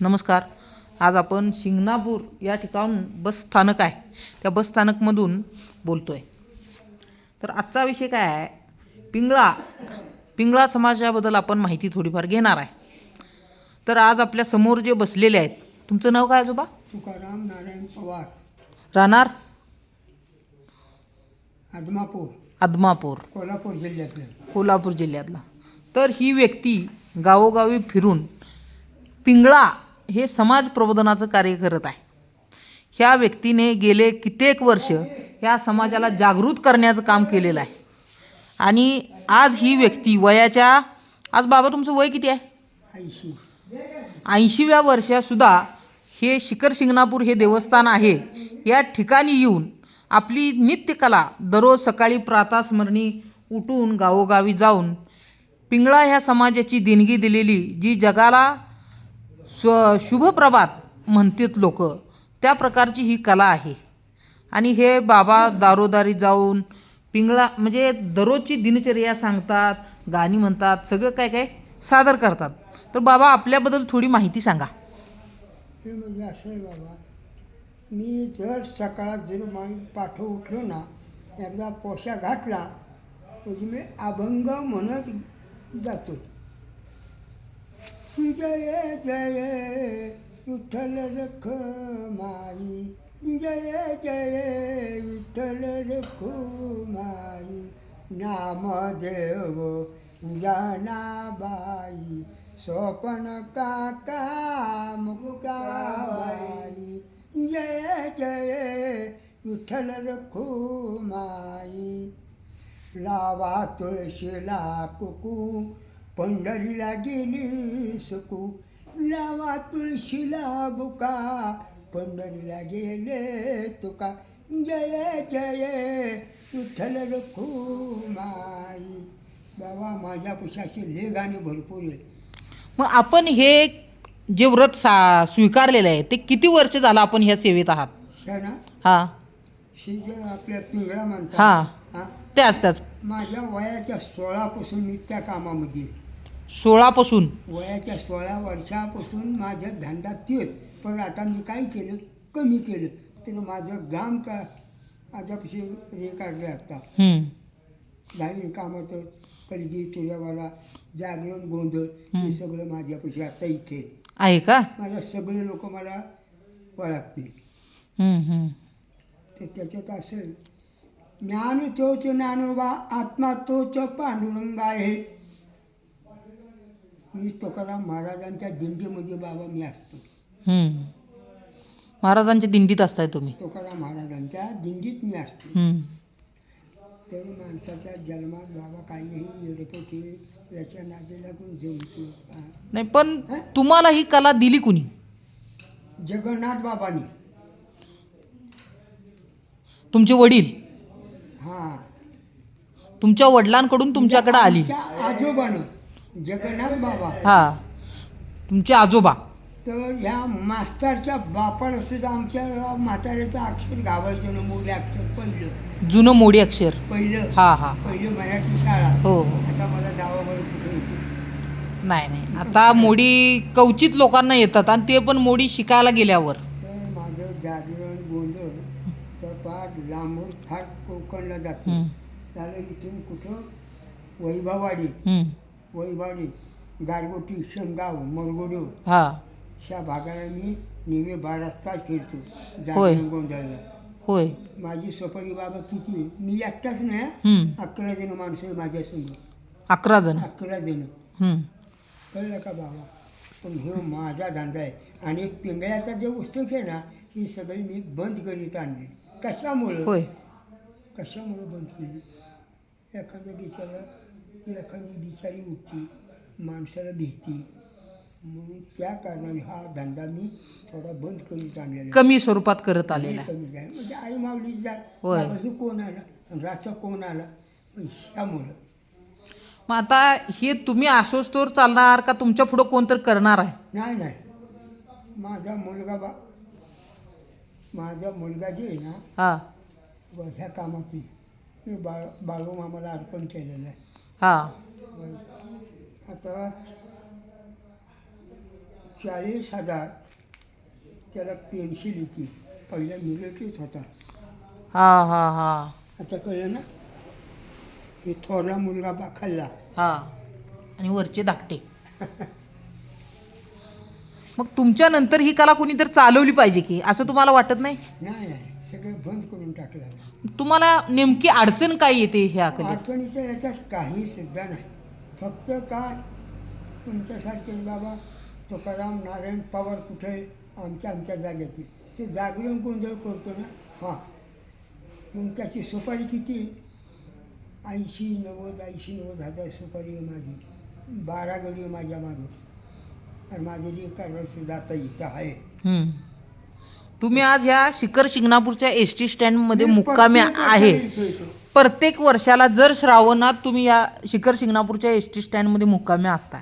नमस्कार. आज आपण शिंगणापूर या ठिकाणून बस स्थानक आहे. त्या बस स्थानकमधून बोलतो आहे तर आजचा विषय काय आहे? पिंगळा पिंगळा समाजाबद्दल आपण माहिती थोडीफार घेणार आहे. तर आज आपल्यासमोर जे बसलेले आहेत तुमचं नाव काय आजोबा? तुकाराम नारायण पवार. राहणार? आदमापूर. आदमापूर. कोल्हापूर जिल्ह्यातलं. कोल्हापूर जिल्ह्यातला. तर ही व्यक्ती गावोगावी फिरून पिंगळा हे समाज प्रबोधनाचं कार्य करत आहे. ह्या व्यक्तीने गेले कित्येक वर्ष या समाजाला जागृत करण्याचं काम केलेलं आहे. आणि आज ही व्यक्ती वयाच्या आज बाबा तुमचं वय किती आहे? ऐंशी. ऐंशीव्या वर्षासुद्धा हे शिखर शिंगणापूर हे देवस्थान आहे. या ठिकाणी येऊन आपली नित्यकला दररोज सकाळी प्रातस्मरणी उठून गावोगावी जाऊन पिंगळा ह्या समाजाची देणगी दिलेली जी जगाला स्व शुभप्रभात म्हणतात लोक. त्या प्रकारची ही कला आहे. आणि हे बाबा दारोदारी जाऊन पिंगळा म्हणजे दररोजची दिनचर्या सांगतात गाणी म्हणतात सगळं काय काय सादर करतात. तर बाबा आपल्याबद्दल थोडी माहिती सांगा. ते म्हणजे असं आहे बाबा मी जर सकाळ जर माई पाठव उठलो ना एकदा पोशा घातला म्हणजे मी अभंग म्हणत जातो. जय जय विठ्ठल रख माई. जय जय विठ्ठल रख माई. नामदेव जानाबाई. स्वपन काका मुक्ताबाई जय जय विठ्ठल रखू माई. लावा तुळशीला कुकू पंढरीला गेली सुकू. लावा तुळशीला बुका. पंढरीला गेले तुका. जय जय विठ्ठल माई. बाबा माझ्या पुशाची ले गाणी भरपूर आहे मग आपण हे जे व्रत सा स्वीकारलेलं आहे ते किती वर्ष झालं आपण ह्या सेवेत आहात? शाना हां जे आपल्या पिंगळा म्हणतात हां. हा. त्याच त्याच. माझ्या वयाच्या सोळापासून मी त्या कामामध्ये आहे. सोळापासून. वयाच्या सोळा वर्षापासून माझ्या धंदा तेच पण आता मी काय केलं? कमी केलं. तर माझं गाम का माझ्यापाशी हे काढले आता. धार्मिक कामाचं कलगी तुझ्यावाला जागरण गोंधळ हे सगळं माझ्यापाशी आता इथे आहे. का? मला सगळे लोक मला ओळखतील. तर त्याच्यात असं आहे, ज्ञान तोच ज्ञानोबा आत्मा तोच पांडुरंग आहे. मी तुकाराम महाराजांच्या दिंडीमध्ये बाबा मी असतो. हम्म. महाराजांच्या दिंडीत असताय तुम्ही. तुकाराम महाराजांच्या दिंडीत मी असतो. हम्म. तर माणसाच्या जन्मात बाबा काहीही येडपोटी याच्या नादी लागून जमतो. नाही पण तुम्हाला ही कला दिली कुणी? जगन्नाथ बाबांनी. तुमचे वडील? हां. तुमच्या वडिलांकडून तुमच्याकडे आली. आजोबानं. जगन्नाथ बाबा. हा. तुमचे आजोबा. तर ह्या मास्तरच्या बापानं सुद्धा आमच्या म्हाताऱ्याचं अक्षर गावायचं ना मोठे अक्षर पहिलं. जुनं मोडी अक्षर. पहिलं. हा हा. पहिलं मराठी शाळा. हो. हो आता मला गावावर कुठे होती नाही नाही. आता मोडी कवचित लोकांना येतात आणि ते पण मोडी शिकायला गेल्यावर. तर माझं जागरण गोंधळ तर पाठ लांबून फार कोकणला जातो. हम्म, त्याला इथून कुठं? वैभववाडी. हम्म. वैभववाडी गारगोटी शेंगाव मरगोडो हा. ह्या भागाला मी नेहमी बारा तास फिरतो होय. जागरण गोंधळला. होय. माझी सफरी बाबा किती? मी एकटाच नाही. हम्म. अकरा जण माणसं आहे माझ्यासमोर अकरा जण. अकरा जण. हम्म. कळलं का बाबा? पण हे माझा धंदा आहे. आणि पिंगळ्याचा जे वस्तू आहे ना ही सगळी मी बंद करीत आणली. कशामुळं? होय. कशामुळं बंद केली? एखाद्या बिचारा एखादी बिचारी उठती माणसाला भीती म्हणून त्या कारणाने हा धंदा मी थोडा बंद करीत आणलेला. कमी स्वरूपात करत आलेला आहे. कमी म्हणजे आई माऊली जा होय. बाबाजी कोण आला? राचा कोण आला? पण ह्यामुळं मग आता हे तुम्ही आसोस्तोर चालणार का तुमच्या पुढं कोणतरी करणार आहे? नाही नाही. माझा मुलगा बा माझा मुलगा जे आहे ना हा. व ह्या आहे, ते बाळ बाळू मामाला अर्पण केलेलं आहे. हा. आता चाळीस हजार त्याला पेन्शिल येते पहिला मिलिटरीत होता. हा हा हा. आता कळलं ना? हे थोरला मुलगा बा खाल्ला हा. आणि वरचे धाकटे. मग तुमच्या नंतर ही कला कोणीतरी चालवली पाहिजे की? असं तुम्हाला वाटत नाही नाही? नाही. सगळं बंद करून टाकलं आहे. तुम्हाला नेमकी अडचण काय येते ह्या कलेत अडचणीचं याच्यात काही सुद्धा नाही. फक्त काय तुमच्यासारखे बाबा तुकाराम नारायण पवार कुठे आहे? आमच्या आमच्या जागेतील ते जागरण गोंधळ करतो ना? हां. मग त्याची सुपारी किती? ऐंशी नव्वद ऐंशी नव्वद हजार सुपारी आहे माझी. बारा गडी आहे माझ्या मागं आणि माझे जे सुद्धा आता इथं आहे. हम्म. तुम्ही आज ह्या शिखर शिंगणापूरच्या एस टी स्टँडमध्ये मुक्कामी आहे. प्रत्येक वर्षाला जर श्रावणात तुम्ही या शिखर शिंगणापूरच्या एस टी स्टँडमध्ये मुक्कामी असताय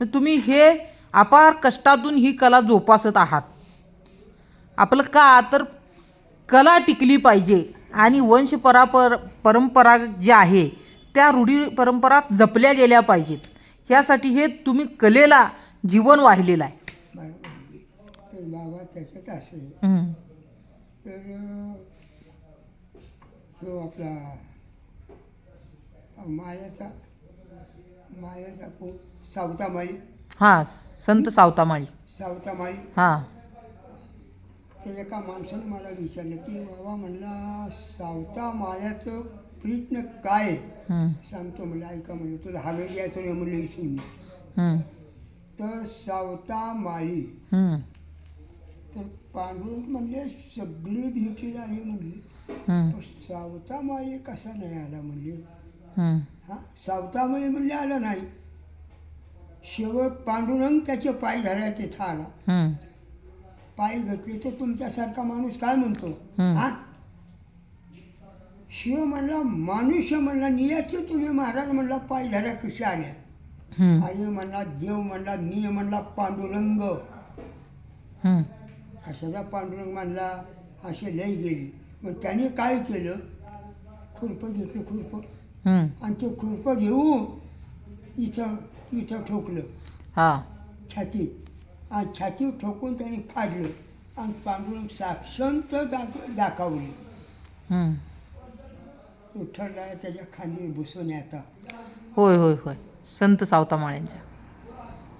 मग तुम्ही हे अपार कष्टातून ही कला जोपासत आहात आपलं का तर कला टिकली पाहिजे आणि वंश परापर परंपरा जे आहे त्या रूढी परंपरा जपल्या गेल्या पाहिजेत ह्यासाठी हे तुम्ही कलेला जीवन वाहिलेलं आहे. तर बाबा त्याच्यात असे. तर तो आपला मायाचा मायाचा को सावतामाळी हां संत सावतामाळी सावतामाळी हां तर एका माणसानं मला विचारलं की बाबा म्हणला सावता मायाचं प्रयत्न काय. सांगतो म्हणलं ऐका म्हणलं तुला हवे यायचं नाही म्हणलं इथून. तर सावता माळी. तर पांडुरंग म्हणले सगळी भेटीला आली म्हणली. सावता कसा नाही आला म्हणले? हम्म. हा सावतामुळे म्हणले आलं नाही. शेवट पांडुरंग त्याचे पाय धरायचे थाळा हम्म. पाय घटले तर तुमच्यासारखा माणूस काय म्हणतो. हा? शिव म्हणला मानुष्य म्हणला नियाचे तुम्ही महाराज म्हणला पाय धरा कशा आल्या. आणि म्हणला देव म्हणला निय म्हणला पांडुरंग. कशाचा पांडुरंग म्हणला असे लय गेले. मग त्याने काय केलं? खुरपं घेतलं खुरपं. आणि ते खुरपं घेऊन इथं इथं ठोकलं. हा. छाती. आणि छाती ठोकून त्याने फाडलं. आणि पांडुरंग साक्षांत दाख दाखवले. उठरला त्याच्या खांदी बसून आता. होय होय होय. संत सावतामाळ्यांच्या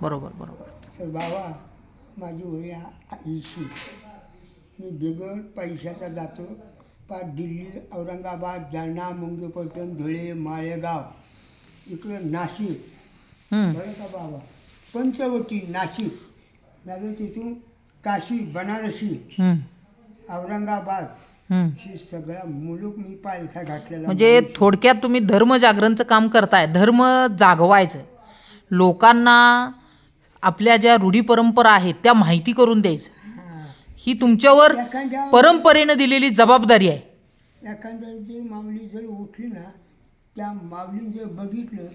बरोबर बरोबर. तर बाबा माझी वय ऐंशी मी बिगर पैशाचा जातो. पार दिल्ली औरंगाबाद जालना मुंगेपट्टण धुळे माळेगाव. इकडं नाशिक. बरं का बाबा? पंचवटी नाशिक. झालं तिथून काशी बनारसी. औरंगाबाद. हम्म. हे सगळा मुलूक मी पालथा घातलेला म्हणजे थोडक्यात तुम्ही धर्म जागरणचं काम करताय. धर्म जागवायचं. लोकांना आपल्या ज्या रूढी परंपरा आहेत त्या माहिती करून द्यायचं. हां. तुमच्यावर एखाद्या परंपरेनं दिलेली जबाबदारी आहे. एखाद्या जर माऊली जर उठली ना त्या माऊलीने जर बघितलं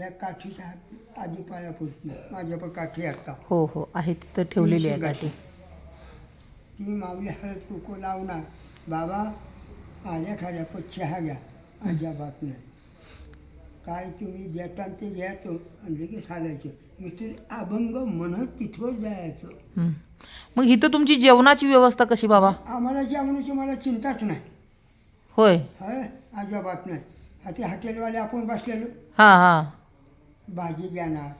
या काठीच्या हात आधी पाया पडती माझ्या पण काठी आता. हो हो आहे तिथं ठेवलेली आहे गाठी ती माऊली हळद कुकू लावणार. बाबा आल्या खाल्या पण चहा घ्या अजिबात नाही. काय तुम्ही देता ते घ्यायचं आणि लगेच हालायचं. अभंग म्हणत तिथवर जायचं. मग इथं तुमची जेवणाची व्यवस्था कशी बाबा? आम्हाला जेवणाची मला चिंताच नाही. होय. हय अजिबात नाही. आता हॉटेलवाले आपण बसलेलो. हां हां. भाजी देणार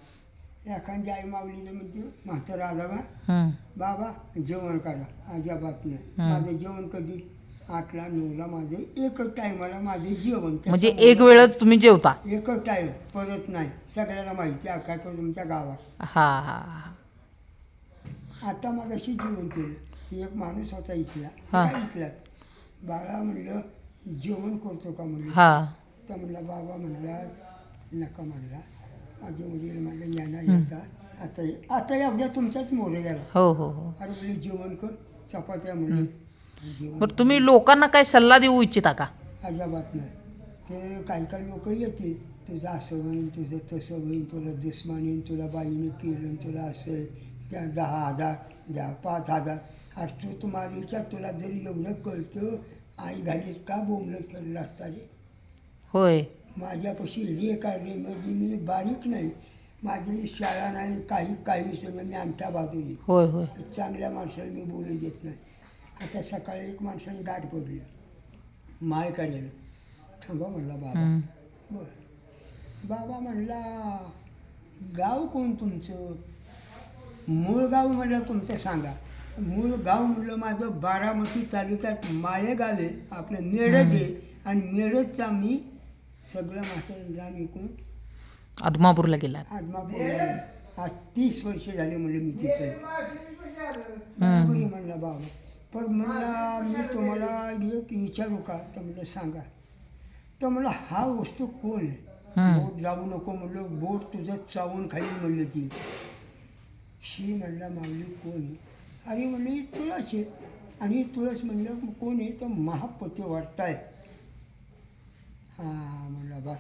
एखादी आई माऊलीने म्हणते म्हातारा आला बा. बाबा जेवण करा. अजिबात नाही. माझं जेवण कधी आठला नऊला माझे एकच टायमाला माझे जेवण. म्हणजे एक वेळच तुम्ही जेवता? एकच टाईम परत नाही. सगळ्याला माहिती तो तुमच्या गावात. हा हा हा. आता मग अशी जेवण केलं. की एक माणूस होता इथला. हा. इथला. बाळा म्हणलं जेवण करतो का? म्हणलं. हा. तर म्हणला बाबा म्हणला नका म्हणला. माझे वडील म्हणलं येणार. येतात. आता आता एवढ्या तुमच्याच मोरे गेला हो हो हो. अरे म्हणले जेवण कर चपात्या म्हणले. जेवण बरं तुम्ही लोकांना काय सल्ला देऊ इच्छिता का? अजिबात नाही. ते काही काही लोक येते तुझं असं होईन तुझं तसं होईन तुला दुश्मन येईन तुला बाईने केलं तुला असं. त्या दहा हजार द्या पाच हजार. आज तू तुम्हाला विचार तुला जरी एवढं कळतं आई घालीत का बोंबलं केलं असता रे होय. माझ्यापाशी रे काढले म्हणजे मी बारीक नाही. माझी शाळा नाही काही काही सगळं मी आमच्या बाजूने. होय होय. चांगल्या माणसाला मी बोलू देत नाही. आता सकाळी एक माणसाने गाठ पडली माय काढायला थांबा म्हणला बाबा. बर. बाबा म्हणला गाव कोण तुमचं? मूळ गाव म्हणलं तुमचं सांगा. मूळ गाव म्हणलं माझं बारामती तालुक्यात माळेगाव आहे. आपलं मेरज आहे. आणि मेरजचा मी सगळं माझं राम ऐकून आदमापूरला गेला. आदमापूर आज तीस वर्ष झाले म्हणलं मी तिथे. म्हणला बाबा पण म्हणला मी तुम्हाला एक विचारू का? तर म्हणलं सांगा. तर म्हणलं हा वस्तू कोण. बोट जाऊ नको म्हणलं बोट तुझं चावून खाईल म्हणलं ती. शी म्हणला माऊली कोण आहे? अरे म्हणलं ही तुळस आहे. आणि तुळस म्हणलं कोण आहे? तर महापती वाटताय. हां म्हणला बस.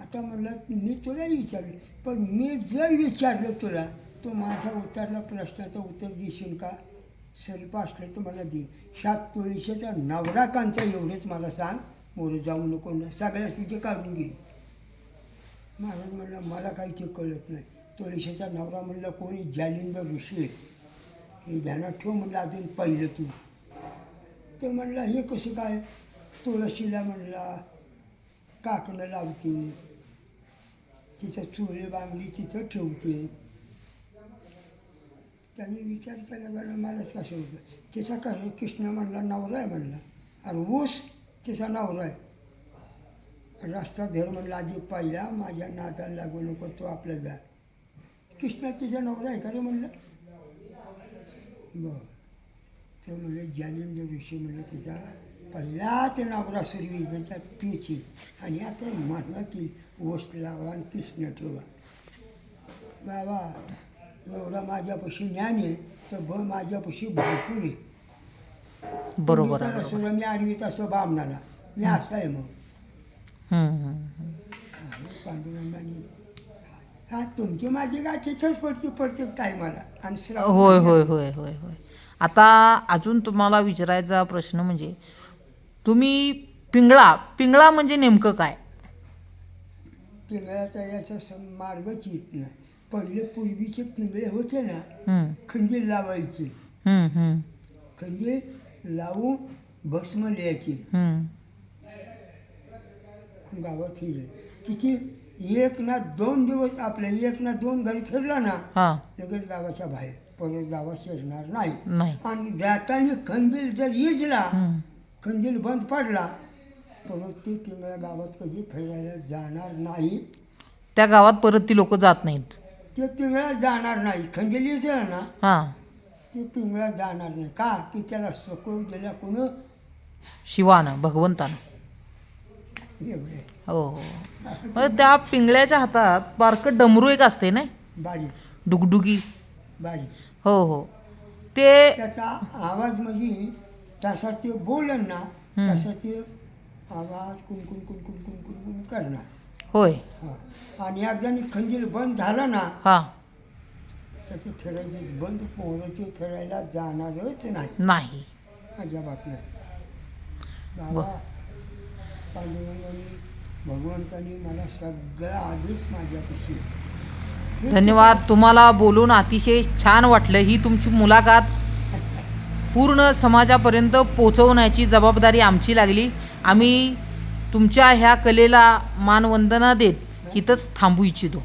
आता म्हणलं मी तुलाही विचारलं पण मी जर विचारलं तुला तो माझा उत्तरला प्रश्नाचं उत्तर देशील का? सल्प असलं तर मला दे. सात तुळशीच्या नवरा कांचा एवढेच मला सांग. मोर जाऊ नको ना. सगळ्या तुझे काढून घे. महाराज म्हणलं मला काही ते कळत नाही. तुळशीचा नवरा म्हणलं कोणी जालिंदर ऋषी हे ध्यानात ठेव म्हणलं अजून पहिलं तू. ते म्हणलं हे कसं काय? तुळशीला म्हणला काकणं लावते. तिचं चुळे बांधली तिथं ठेवते. त्यांनी विचार केला गेला मलाच कसं होतं. तिचा कसं कृष्ण म्हणला नवरा आहे म्हणला. आणि ऊस तिचा नवरा आहे. रस्ता धर म्हणला आधी पहिला माझ्या नाताला लागू नको तो आपला जा. कृष्ण तिचा नवरा आहे का रे? म्हणलं. बरं. ते म्हणजे जालिंद ऋषी म्हणलं तिचा पहिलाच नवरा सुरवी त्याच्या पीची. आणि आता म्हटलं की ओस लावा आणि कृष्ण ठेवा. बाबा एवढा माझ्यापाशी ज्ञान आहे तर ब माझ्यापाशी भरपूर आहे. बरोबर आहे बरोबर. असं मी आडवीत असतो बामणाला मी असं आहे मग. हम्म, पांडुरंगाने. हा तुमची माझी गाठ इथंच पडते प्रत्येक टायमाला आणि श्रावण होय होय होय होय होय. आता अजून तुम्हाला विचारायचा प्रश्न म्हणजे तुम्ही पिंगळा पिंगळा म्हणजे नेमकं काय? पिंगळ्याचा याचा सं- मार्गच येत नाही. पहिले पूर्वीचे पिंगळे होते ना खंजीर लावायचे. खंजीर लावून भस्म लिहायचे. गावात किती एक ना दोन दिवस आपल्या एक ना दोन घरी फिरला ना लगेच गावाच्या बाहेर. परत गावात शिरणार नाही. आणि जाताना खंदील जर इजला. खंदील बंद पडला परत ते पिंगळ्या गावात कधी फिरायला जाणार नाही. त्या गावात परत ती लोक जात नाहीत. ते पिंगळा जाणार नाही. खंदील इजला ना हां. ते पिंगळा जाणार नाही. का? की त्याला सकोळ दिल्या कोण? शिवानं भगवंतानं. एवढे. हो हो. मग त्या पिंगळ्याच्या हातात बारकं डमरू एक असते ना बारी डुगडुगी. बारी हो हो. ते त्याचा आवाज म्हणजे तसा ते बोलन ना. तसा ते आवाज कुणकुण कुणकुण कुणकुण कुण करणार. होय. हा. आणि एकदा खंजीर बंद झाला ना हां. फिरायचं बंद पोरं ते फिरायला जाणारच नाही. नाही. अजिबात नाही. बाबा पांडुरंगाने भगवंताने मला सगळं आधीच माझ्यापाशी. धन्यवाद. तुम्हाला बोलून अतिशय छान वाटलं. ही तुमची मुलाखत पूर्ण समाजापर्यंत पोचवण्याची जबाबदारी आमची लागली. आम्ही तुमच्या ह्या कलेला मानवंदना देत इथंच थांबू इच्छितो.